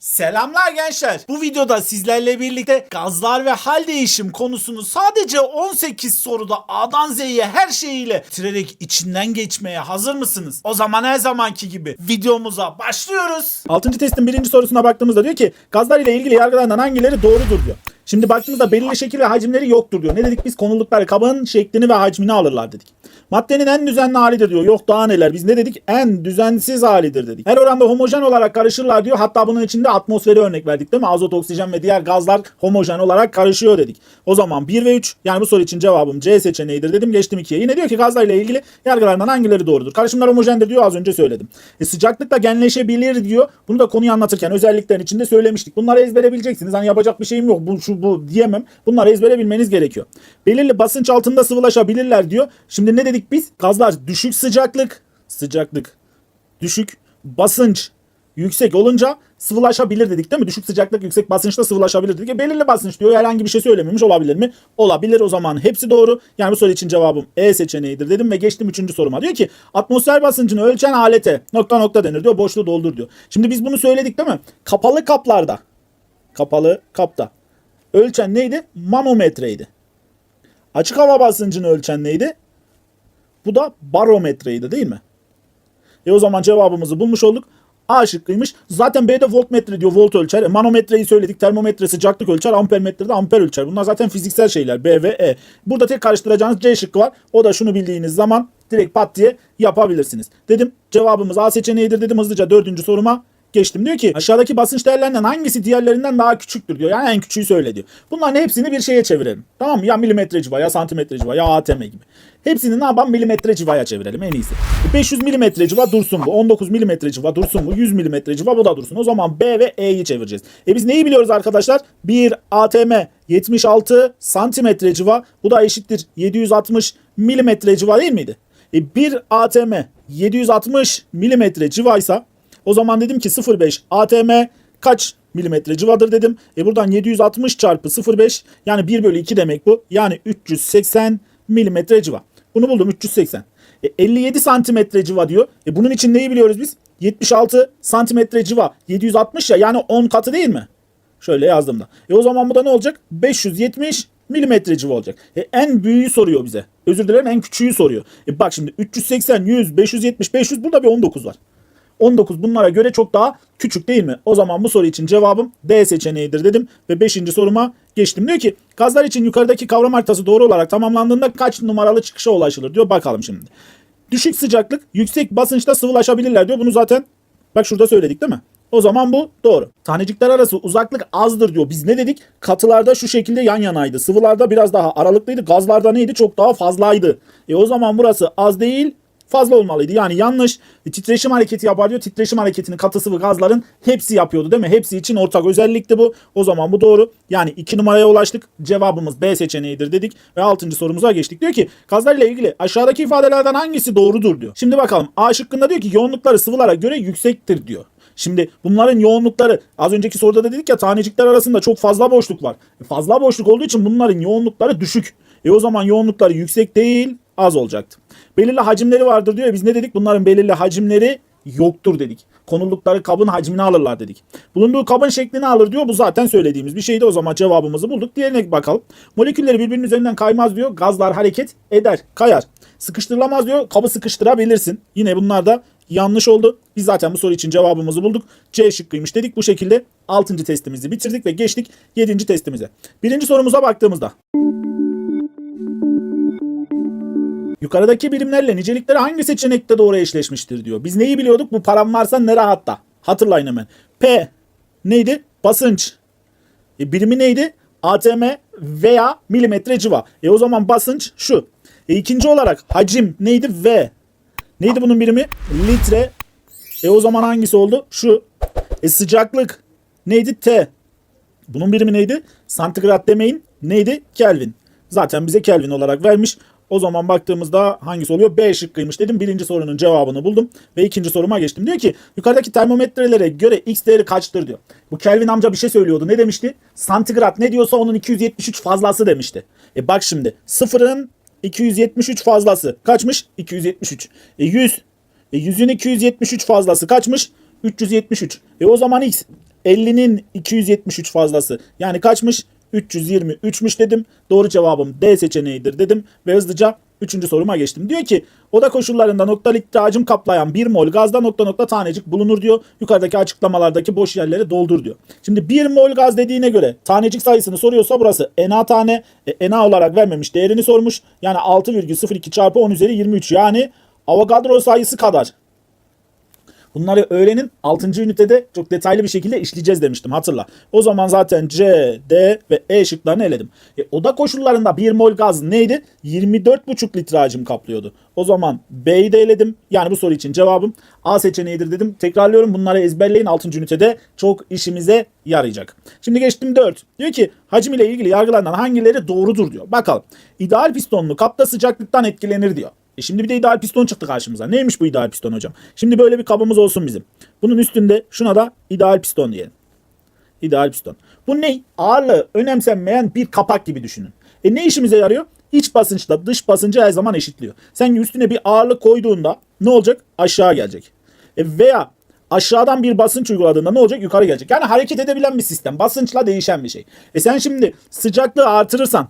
Selamlar gençler. Bu videoda sizlerle birlikte gazlar ve hal değişim konusunu sadece 18 soruda A'dan Z'ye her şeyiyle bitirerek içinden geçmeye hazır mısınız? O zaman her zamanki gibi videomuza başlıyoruz. 6. testin birinci sorusuna baktığımızda diyor ki gazlar ile ilgili yargılanan hangileri doğrudur diyor. Şimdi baktığımızda belirli şekil ve hacimleri yoktur diyor. Ne dedik biz? Konuluklar kabın şeklini ve hacmini alırlar dedik. Maddenin en düzenli halidir diyor. Yok daha neler. Biz ne dedik? En düzensiz halidir dedik. Her oranda homojen olarak karışırlar diyor. Hatta bunun içinde atmosferi örnek verdik değil mi? Azot, oksijen ve diğer gazlar homojen olarak karışıyor dedik. O zaman 1 ve 3 yani bu soru için cevabım C seçeneğidir dedim. Geçtim 2'ye. Yine diyor ki gazlar ile ilgili yargılarından hangileri doğrudur? Karışımlar homojendir diyor az önce söyledim. E, sıcaklıkla genleşebilir diyor. Bunu da konuyu anlatırken özelliklerin içinde söylemiştik. Bunları ezbere bileceksiniz. Hani yapacak bir şeyim yok. Bu şu bu diyemem. Bunları ezbere bilmeniz gerekiyor. Belirli basınç altında sıvılaşabilirler diyor. Şimdi ne dedik biz? Gazlar düşük sıcaklık, sıcaklık, düşük basınç yüksek olunca sıvılaşabilir dedik değil mi? Düşük sıcaklık yüksek basınçta sıvılaşabilir dedik. E, belirli basınç diyor. Herhangi bir şey söylememiş olabilir mi? Olabilir o zaman. Hepsi doğru. Yani bu soru için cevabım E seçeneğidir dedim ve geçtim 3. soruma. Diyor ki atmosfer basıncını ölçen alete nokta nokta denir diyor. Boşluğu doldur diyor. Şimdi biz bunu söyledik değil mi? Kapalı kaplarda. Kapalı kapta. Ölçen neydi? Manometreydi. Açık hava basıncını ölçen neydi? Bu da barometreydi değil mi? E o zaman cevabımızı bulmuş olduk. A şıkkıymış. Zaten B'de voltmetre diyor. Volt ölçer. E, manometreyi söyledik. Termometre sıcaklık ölçer. Ampermetre de amper ölçer. Bunlar zaten fiziksel şeyler. B ve E. Burada tek karıştıracağınız C şıkkı var. O da şunu bildiğiniz zaman direkt pat diye yapabilirsiniz. Dedim cevabımız A seçeneğidir dedim. Hızlıca dördüncü soruma geçtim. Diyor ki aşağıdaki basınç değerlerinden hangisi diğerlerinden daha küçüktür diyor. Yani en küçüğü söyle diyor. Bunların hepsini bir şeye çevirelim. Tamam mı? Ya milimetre civa ya santimetre civa ya ATM gibi. Hepsini ne yapalım? Milimetre civaya çevirelim en iyisi. 500 milimetre civa dursun bu. 19 milimetre civa dursun bu. 100 milimetre civa bu da dursun. O zaman B ve E'yi çevireceğiz. E biz neyi biliyoruz arkadaşlar? 1 ATM 76 santimetre civa. Bu da eşittir 760 milimetre civa değil miydi? E 1 ATM 760 milimetre civaysa o zaman dedim ki 0.5 ATM kaç milimetre civadır dedim. E buradan 760 çarpı 0.5 yani 1 bölü 2 demek bu. Yani 380 milimetre civa. Bunu buldum 380. E 57 santimetre civa diyor. E bunun için neyi biliyoruz biz? 76 santimetre civa. 760 ya yani 10 katı değil mi? Şöyle yazdım da. E o zaman bu da ne olacak? 570 milimetre civa olacak. E en büyüğü soruyor bize. Özür dilerim en küçüğü soruyor. E bak şimdi 380, 100, 570, 500 burada bir 19 var. 19 bunlara göre çok daha küçük değil mi? O zaman bu soru için cevabım D seçeneğidir dedim ve 5. soruma geçtim. Diyor ki gazlar için yukarıdaki kavram haritası doğru olarak tamamlandığında kaç numaralı çıkışa ulaşılır diyor. Bakalım şimdi. Düşük sıcaklık, yüksek basınçta sıvılaşabilirler diyor. Bunu zaten bak şurada söyledik değil mi? O zaman bu doğru. Tanecikler arası uzaklık azdır diyor. Biz ne dedik? Katılarda şu şekilde yan yanaydı. Sıvılarda biraz daha aralıklıydı. Gazlarda neydi? Çok daha fazlaydı. E o zaman burası az değil fazla olmalıydı. Yani yanlış titreşim hareketi yapar diyor. Titreşim hareketini katı sıvı gazların hepsi yapıyordu değil mi? Hepsi için ortak özellikti bu. O zaman bu doğru. Yani 2 numaraya ulaştık. Cevabımız B seçeneğidir dedik ve 6. sorumuza geçtik. Diyor ki gazlar ile ilgili aşağıdaki ifadelerden hangisi doğrudur diyor. Şimdi bakalım A şıkkında diyor ki yoğunlukları sıvılara göre yüksektir diyor. Şimdi bunların yoğunlukları az önceki soruda da dedik ya tanecikler arasında çok fazla boşluk var. E, Fazla boşluk olduğu için bunların yoğunlukları düşük. E o zaman yoğunlukları yüksek değil az olacaktı. Belirli hacimleri vardır diyor. Biz ne dedik? Bunların belirli hacimleri yoktur dedik. Konuldukları kabın hacmini alırlar dedik. Bulunduğu kabın şeklini alır diyor. Bu zaten söylediğimiz bir şeydi. O zaman cevabımızı bulduk. Diğerine bakalım. Molekülleri birbirinin üzerinden kaymaz diyor. Gazlar hareket eder, kayar. Sıkıştırılamaz diyor. Kabı sıkıştırabilirsin. Yine bunlar da yanlış oldu. Biz zaten bu soru için cevabımızı bulduk. C şıkkıymış dedik. Bu şekilde 6. testimizi bitirdik ve geçtik 7. testimize. Birinci sorumuza baktığımızda. Yukarıdaki birimlerle nicelikleri hangi seçenekte doğru eşleşmiştir diyor. Biz neyi biliyorduk? Bu param varsa ne rahatta. Hatırlayın hemen. P neydi? Basınç. E, birimi neydi? ATM veya milimetre civa. E o zaman basınç şu. E, ikinci olarak hacim neydi? V. Neydi bunun birimi? Litre. E o zaman hangisi oldu? Şu. E sıcaklık neydi? T. Bunun birimi neydi? Santigrat demeyin. Neydi? Kelvin. Zaten bize Kelvin olarak vermiş. O zaman baktığımızda hangisi oluyor? B şıkkıymış dedim. Birinci sorunun cevabını buldum. Ve ikinci soruma geçtim. Diyor ki yukarıdaki termometrelere göre x değeri kaçtır diyor. Bu Kelvin amca bir şey söylüyordu. Ne demişti? Santigrat ne diyorsa onun 273 fazlası demişti. E bak şimdi sıfırın 273 fazlası kaçmış? 273. E 100. E 100'ün 273 fazlası kaçmış? 373. E o zaman x 50'nin 273 fazlası. Yani kaçmış? 323'müş dedim. Doğru cevabım D seçeneğidir dedim ve hızlıca 3. soruma geçtim. Diyor ki oda koşullarında nokta litre hacim kaplayan 1 mol gazda nokta nokta tanecik bulunur diyor. Yukarıdaki açıklamalardaki boş yerleri doldur diyor. Şimdi 1 mol gaz dediğine göre tanecik sayısını soruyorsa burası Na tane. E, Na olarak vermemiş değerini sormuş. Yani 6,02 çarpı 10 üzeri 23 yani Avogadro sayısı kadar. Bunları öğrenin 6. ünitede çok detaylı bir şekilde işleyeceğiz demiştim hatırla. O zaman zaten C, D ve E şıklarını eledim. E, oda koşullarında 1 mol gaz neydi? 24,5 litre hacim kaplıyordu. O zaman B'yi de eledim. Yani bu soru için cevabım A seçeneğidir dedim. Tekrarlıyorum bunları ezberleyin 6. ünitede çok işimize yarayacak. Şimdi geçtim 4. Diyor ki hacim ile ilgili yargılanan hangileri doğrudur diyor. Bakalım. İdeal pistonlu kapta sıcaklıktan etkilenir diyor. E şimdi bir de ideal piston çıktı karşımıza. Neymiş bu ideal piston hocam? Şimdi böyle bir kabımız olsun bizim. Bunun üstünde şuna da ideal piston diyelim. İdeal piston. Bu ne? Ağırlığı önemsenmeyen bir kapak gibi düşünün. E ne işimize yarıyor? İç basınçla dış basıncı her zaman eşitliyor. Sen üstüne bir ağırlık koyduğunda ne olacak? Aşağı gelecek. E veya aşağıdan bir basınç uyguladığında ne olacak? Yukarı gelecek. Yani hareket edebilen bir sistem. Basınçla değişen bir şey. E sen şimdi sıcaklığı artırırsan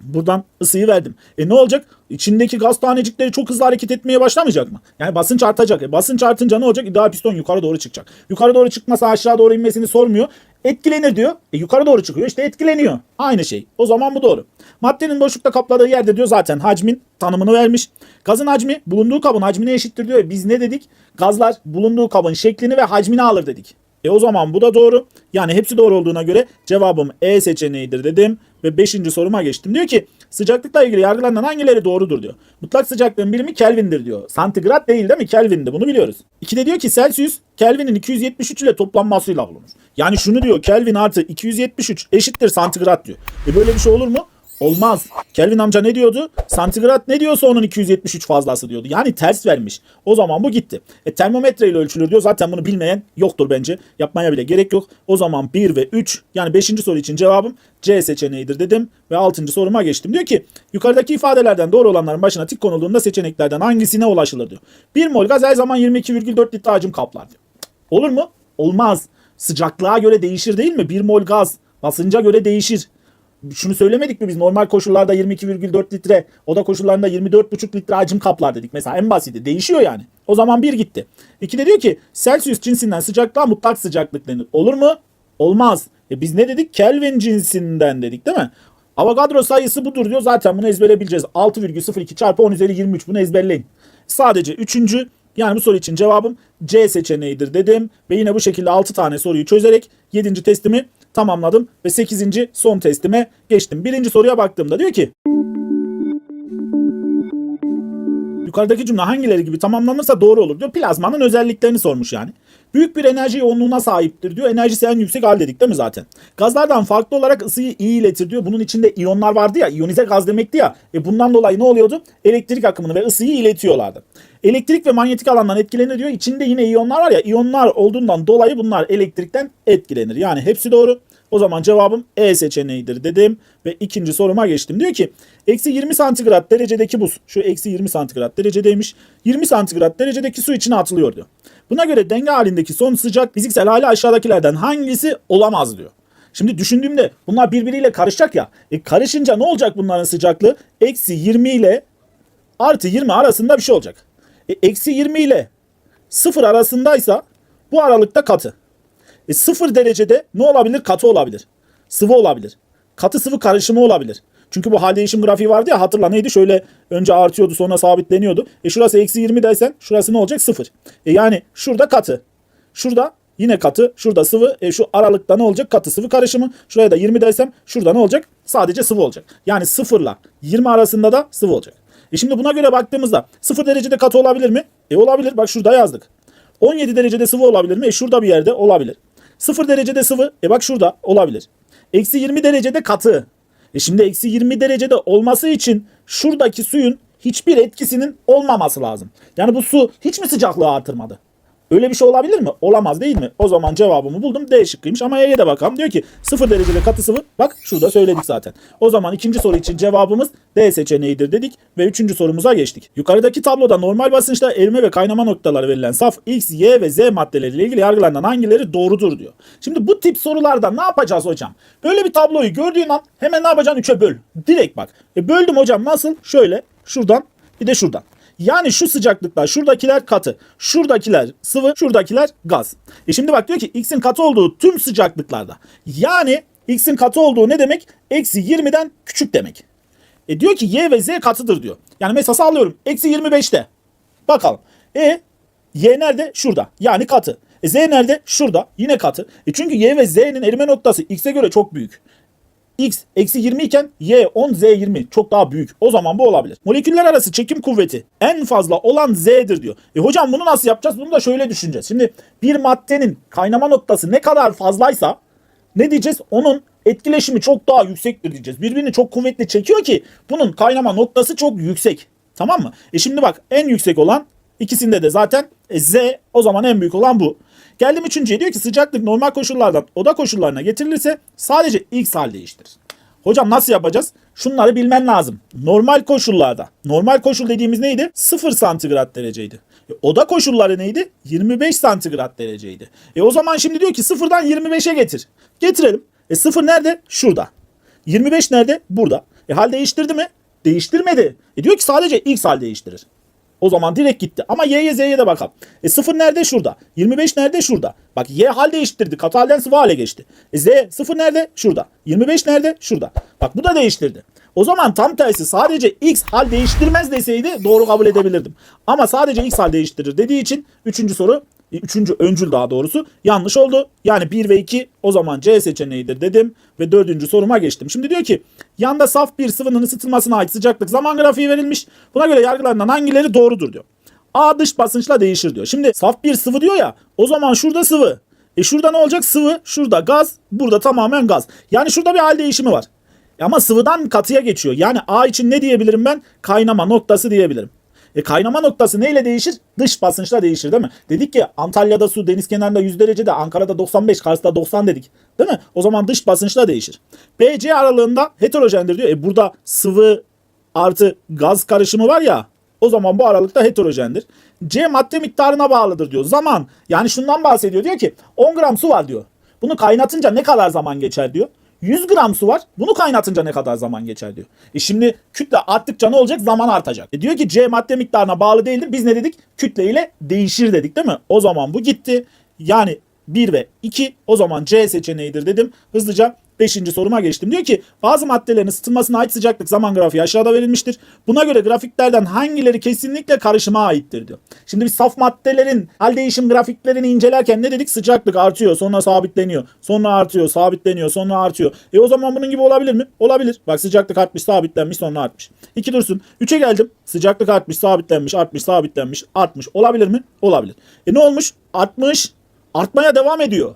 Buradan ısıyı verdim. E ne olacak? İçindeki gaz tanecikleri çok hızlı hareket etmeye başlamayacak mı? Yani basınç artacak. E basınç artınca ne olacak? İdeal piston yukarı doğru çıkacak. Yukarı doğru çıkmasa aşağı doğru inmesini sormuyor. Etkilenir diyor. E yukarı doğru çıkıyor. İşte etkileniyor. Aynı şey. O zaman bu doğru. Maddenin boşlukta kapladığı yerde diyor zaten hacmin tanımını vermiş. Gazın hacmi bulunduğu kabın hacmine eşittir diyor. E Biz ne dedik? Gazlar bulunduğu kabın şeklini ve hacmini alır dedik. E o zaman bu da doğru. Yani hepsi doğru olduğuna göre cevabım E seçeneğidir dedim. Ve 5. soruma geçtim. Diyor ki sıcaklıkla ilgili yargılanan hangileri doğrudur diyor. Mutlak sıcaklığın birimi Kelvin'dir diyor. Santigrat değil değil mi? Kelvin'di bunu biliyoruz. 2'de diyor ki Celsius Kelvin'in 273 ile toplanmasıyla bulunur. Yani şunu diyor Kelvin artı 273 eşittir santigrat diyor. E böyle bir şey olur mu? Olmaz. Kelvin amca ne diyordu? Santigrat ne diyorsa onun 273 fazlası diyordu. Yani ters vermiş. O zaman bu gitti. E termometre ile ölçülür diyor. Zaten bunu bilmeyen yoktur bence. Yapmaya bile gerek yok. O zaman 1 ve 3 yani 5. soru için cevabım C seçeneğidir dedim ve 6. soruma geçtim. Diyor ki yukarıdaki ifadelerden doğru olanların başına tik konulduğunda seçeneklerden hangisine ulaşılır diyor. 1 mol gaz her zaman 22,4 litre hacim kaplar diyor. Olur mu? Olmaz. Sıcaklığa göre değişir değil mi? 1 mol gaz basınca göre değişir şunu söylemedik mi biz normal koşullarda 22,4 litre oda koşullarında 24,5 litre hacim kaplar dedik mesela en basiti değişiyor yani. O zaman bir gitti. İki de diyor ki Celsius cinsinden sıcaklığa mutlak sıcaklık denir. Olur mu? Olmaz. E biz ne dedik? Kelvin cinsinden dedik değil mi? Avogadro sayısı budur diyor. Zaten bunu ezbere bileceğiz. 6,02 çarpı 10 üzeri 23 bunu ezberleyin. Sadece üçüncü yani bu soru için cevabım C seçeneğidir dedim. Ve yine bu şekilde 6 tane soruyu çözerek 7. testimi tamamladım. Ve 8. son testime geçtim. Birinci soruya baktığımda diyor ki Yukarıdaki cümle hangileri gibi tamamlanırsa doğru olur diyor. Plazmanın özelliklerini sormuş yani. Büyük bir enerji yoğunluğuna sahiptir diyor. Enerjisi en yüksek hal dedik değil mi zaten? Gazlardan farklı olarak ısıyı iyi iletir diyor. Bunun içinde iyonlar vardı ya. iyonize gaz demekti ya. E bundan dolayı ne oluyordu? Elektrik akımını ve ısıyı iletiyorlardı. Elektrik ve manyetik alandan etkilenir diyor. İçinde yine iyonlar var ya. iyonlar olduğundan dolayı bunlar elektrikten etkilenir. Yani hepsi doğru. O zaman cevabım E seçeneğidir dedim ve ikinci soruma geçtim. Diyor ki eksi 20 santigrat derecedeki buz şu eksi 20 santigrat derecedeymiş 20 santigrat derecedeki su içine atılıyor diyor. Buna göre denge halindeki son sıcak fiziksel hali aşağıdakilerden hangisi olamaz diyor. Şimdi düşündüğümde bunlar birbiriyle karışacak ya. E karışınca ne olacak bunların sıcaklığı? Eksi 20 ile artı 20 arasında bir şey olacak. E, eksi 20 ile 0 arasındaysa bu aralıkta katı. E, 0 derecede ne olabilir? Katı olabilir. Sıvı olabilir. Katı sıvı karışımı olabilir. Çünkü bu hal değişim grafiği vardı ya hatırla neydi? Şöyle önce artıyordu sonra sabitleniyordu. E şurası eksi 20 dersen şurası ne olacak? 0. E yani şurada katı. Şurada yine katı. Şurada sıvı. E şu aralıkta ne olacak? Katı sıvı karışımı. Şuraya da 20 dersem şurada ne olacak? Sadece sıvı olacak. Yani 0 ile 20 arasında da sıvı olacak. E şimdi buna göre baktığımızda 0 derecede katı olabilir mi? E olabilir. Bak şurada yazdık. 17 derecede sıvı olabilir mi? E şurada bir yerde olabilir. 0 derecede sıvı. E bak şurada olabilir. Eksi 20 derecede katı. E şimdi eksi 20 derecede olması için şuradaki suyun hiçbir etkisinin olmaması lazım. Yani bu su hiç mi sıcaklığı artırmadı? Öyle bir şey olabilir mi? Olamaz değil mi? O zaman cevabımı buldum. D şıkkıymış ama E'ye de bakalım. Diyor ki 0 derecede katı sıvı. Bak şurada söyledik zaten. O zaman ikinci soru için cevabımız D seçeneğidir dedik ve üçüncü sorumuza geçtik. Yukarıdaki tabloda normal basınçta erime ve kaynama noktaları verilen saf X, Y ve Z maddeleriyle ilgili yargılanan hangileri doğrudur diyor. Şimdi bu tip sorularda ne yapacağız hocam? Böyle bir tabloyu gördüğün an hemen ne yapacaksın? 3'e böl. Direkt bak. E böldüm hocam nasıl? Şöyle şuradan bir de şuradan. Yani şu sıcaklıklar şuradakiler katı, şuradakiler sıvı, şuradakiler gaz. E şimdi bak diyor ki x'in katı olduğu tüm sıcaklıklarda. Yani x'in katı olduğu ne demek? Eksi 20'den küçük demek. E diyor ki y ve z katıdır diyor. Yani mesela sallıyorum. Eksi 25'te. Bakalım. E y nerede? Şurada. Yani katı. E z nerede? Şurada. Yine katı. E çünkü y ve z'nin erime noktası x'e göre çok büyük. X eksi 20 iken Y 10 Z 20 çok daha büyük. O zaman bu olabilir. Moleküller arası çekim kuvveti en fazla olan Z'dir diyor. E hocam bunu nasıl yapacağız? Bunu da şöyle düşüneceğiz. Şimdi bir maddenin kaynama noktası ne kadar fazlaysa ne diyeceğiz? Onun etkileşimi çok daha yüksektir diyeceğiz. Birbirini çok kuvvetli çekiyor ki bunun kaynama noktası çok yüksek. Tamam mı? E şimdi bak en yüksek olan ikisinde de zaten e, Z o zaman en büyük olan bu. Geldim üçüncüye diyor ki sıcaklık normal koşullardan oda koşullarına getirilirse sadece X hal değiştirir. Hocam nasıl yapacağız? Şunları bilmen lazım. Normal koşullarda. Normal koşul dediğimiz neydi? 0 santigrat dereceydi. E, oda koşulları neydi? 25 santigrat dereceydi. E o zaman şimdi diyor ki 0'dan 25'e getir. Getirelim. E 0 nerede? Şurada. 25 nerede? Burada. E hal değiştirdi mi? Değiştirmedi. E diyor ki sadece X hal değiştirir. O zaman direkt gitti. Ama Y'ye Z'ye de bakalım. E 0 nerede? Şurada. 25 nerede? Şurada. Bak Y hal değiştirdi. Katı halden sıvı hale geçti. E Z 0 nerede? Şurada. 25 nerede? Şurada. Bak bu da değiştirdi. O zaman tam tersi sadece X hal değiştirmez deseydi doğru kabul edebilirdim. Ama sadece X hal değiştirir dediği için 3. soru Üçüncü öncül daha doğrusu yanlış oldu. Yani 1 ve 2 o zaman C seçeneğidir dedim ve dördüncü soruma geçtim. Şimdi diyor ki yanda saf bir sıvının ısıtılmasına ait sıcaklık zaman grafiği verilmiş. Buna göre yargılanan hangileri doğrudur diyor. A dış basınçla değişir diyor. Şimdi saf bir sıvı diyor ya o zaman şurada sıvı. E şurada ne olacak? Sıvı. Şurada gaz. Burada tamamen gaz. Yani şurada bir hal değişimi var. E Ama sıvıdan katıya geçiyor. Yani A için ne diyebilirim ben? Kaynama noktası diyebilirim. E kaynama noktası neyle değişir? Dış basınçla değişir değil mi? Dedik ki Antalya'da su deniz kenarında 100 derecede, Ankara'da 95, Kars'ta 90 dedik. Değil mi? O zaman dış basınçla değişir. BC aralığında heterojendir diyor. E burada sıvı artı gaz karışımı var ya. O zaman bu aralıkta heterojendir. C madde miktarına bağlıdır diyor. Zaman yani şundan bahsediyor. Diyor ki 10 gram su var diyor. Bunu kaynatınca ne kadar zaman geçer diyor. 100 gram su var. Bunu kaynatınca ne kadar zaman geçer diyor. E şimdi kütle arttıkça ne olacak? Zaman artacak. E diyor ki C madde miktarına bağlı değildir. Biz ne dedik? Kütle ile değişir dedik değil mi? O zaman bu gitti. Yani 1 ve 2 o zaman C seçeneğidir dedim. Hızlıca 5. soruma geçtim. Diyor ki bazı maddelerin ısıtılmasına ait sıcaklık zaman grafiği aşağıda verilmiştir. Buna göre grafiklerden hangileri kesinlikle karışıma aittir diyor. Şimdi biz saf maddelerin hal değişim grafiklerini incelerken ne dedik? Sıcaklık artıyor sonra sabitleniyor. Sonra artıyor sabitleniyor sonra artıyor. E o zaman bunun gibi olabilir mi? Olabilir. Bak sıcaklık artmış sabitlenmiş sonra artmış. 2 dursun. 3'e geldim. Sıcaklık artmış sabitlenmiş artmış sabitlenmiş artmış. Olabilir mi? Olabilir. E ne olmuş? Artmış. Artmaya devam ediyor.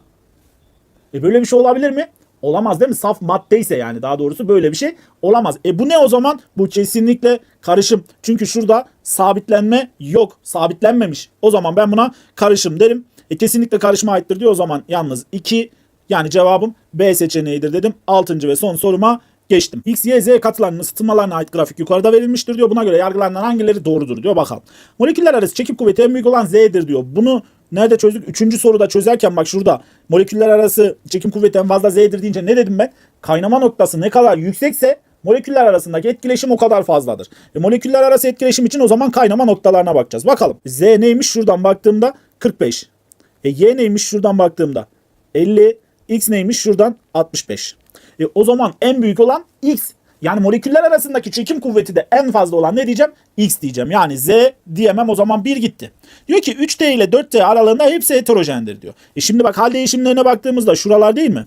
E böyle bir şey olabilir mi? Olamaz değil mi? Saf maddeyse yani daha doğrusu böyle bir şey olamaz. E bu ne o zaman? Bu kesinlikle karışım. Çünkü şurada sabitlenme yok. Sabitlenmemiş. O zaman ben buna karışım derim. E kesinlikle karışıma aittir diyor o zaman yalnız 2 yani cevabım B seçeneğidir dedim. 6. ve son soruma geçtim. X, Y, Z katılarının ısıtılmalarına ait grafik yukarıda verilmiştir diyor. Buna göre yargılanan hangileri doğrudur diyor bakalım. Moleküller arası çekim kuvveti en büyük olan Z'dir diyor. Bunu nerede çözdük? Üçüncü soruda çözerken bak şurada moleküller arası çekim kuvveti en fazla Z'dir deyince ne dedim ben? Kaynama noktası ne kadar yüksekse moleküller arasındaki etkileşim o kadar fazladır. E, moleküller arası etkileşim için o zaman kaynama noktalarına bakacağız. Bakalım. Z neymiş şuradan baktığımda 45. E, y neymiş şuradan baktığımda 50. X neymiş şuradan 65. E, o zaman en büyük olan X. Yani moleküller arasındaki çekim kuvveti de en fazla olan ne diyeceğim? X diyeceğim. Yani Z diyemem o zaman 1 gitti. Diyor ki 3T ile 4T aralığında hepsi heterojendir diyor. E şimdi bak hal değişimlerine baktığımızda şuralar değil mi?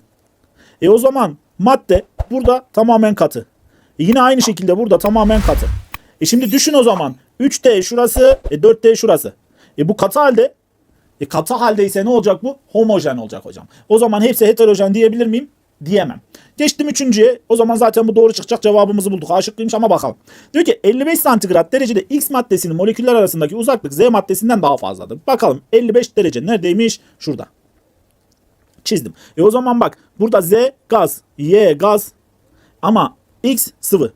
E o zaman madde burada tamamen katı. E yine aynı şekilde burada tamamen katı. E şimdi düşün o zaman 3T şurası, e 4T şurası. E bu katı halde e katı haldeyse ne olacak bu? Homojen olacak hocam. O zaman hepsi heterojen diyebilir miyim? Diyemem. Geçtim üçüncüye. O zaman zaten bu doğru çıkacak cevabımızı bulduk. Aşıklıymış ama bakalım. Diyor ki 55 santigrat derecede X maddesinin moleküller arasındaki uzaklık Z maddesinden daha fazladır. Bakalım 55 derece neredeymiş? Şurada. Çizdim. E o zaman bak burada Z gaz, Y gaz ama X sıvı.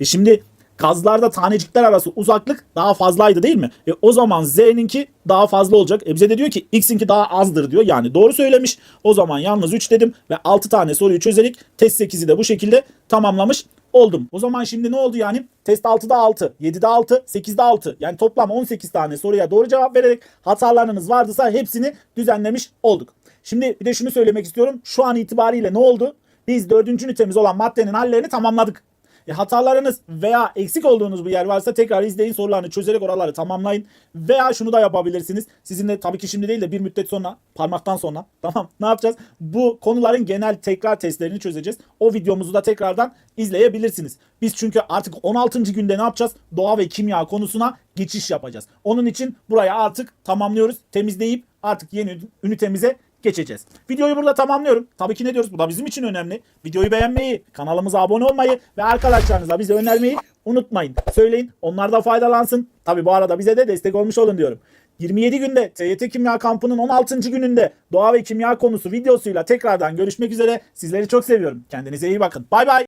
E şimdi gazlarda tanecikler arası uzaklık daha fazlaydı değil mi? E o zaman Z'ninki daha fazla olacak. E bize de diyor ki X'inki daha azdır diyor. Yani doğru söylemiş. O zaman yalnız 3 dedim ve 6 tane soruyu çözerek test 8'i de bu şekilde tamamlamış oldum. O zaman şimdi ne oldu yani? Test 6'da 6, 7'de 6, 8'de 6. Yani toplam 18 tane soruya doğru cevap vererek hatalarınız vardıysa hepsini düzenlemiş olduk. Şimdi bir de şunu söylemek istiyorum. Şu an itibariyle ne oldu? Biz dördüncü ünitemiz olan maddenin hallerini tamamladık. E, hatalarınız veya eksik olduğunuz bir yer varsa tekrar izleyin sorularını çözerek oraları tamamlayın. Veya şunu da yapabilirsiniz. Sizinle tabii ki şimdi değil de bir müddet sonra parmaktan sonra tamam ne yapacağız? Bu konuların genel tekrar testlerini çözeceğiz. O videomuzu da tekrardan izleyebilirsiniz. Biz çünkü artık 16. günde ne yapacağız? Doğa ve kimya konusuna geçiş yapacağız. Onun için buraya artık tamamlıyoruz. Temizleyip artık yeni ünitemize geçeceğiz. Videoyu burada tamamlıyorum. Tabii ki ne diyoruz? Bu da bizim için önemli. Videoyu beğenmeyi, kanalımıza abone olmayı ve arkadaşlarınıza bize önermeyi unutmayın. Söyleyin. Onlar da faydalansın. Tabii bu arada bize de destek olmuş olun diyorum. 27 günde TYT Kimya Kampı'nın 16. gününde doğa ve kimya konusu videosuyla tekrardan görüşmek üzere. Sizleri çok seviyorum. Kendinize iyi bakın. Bay bay.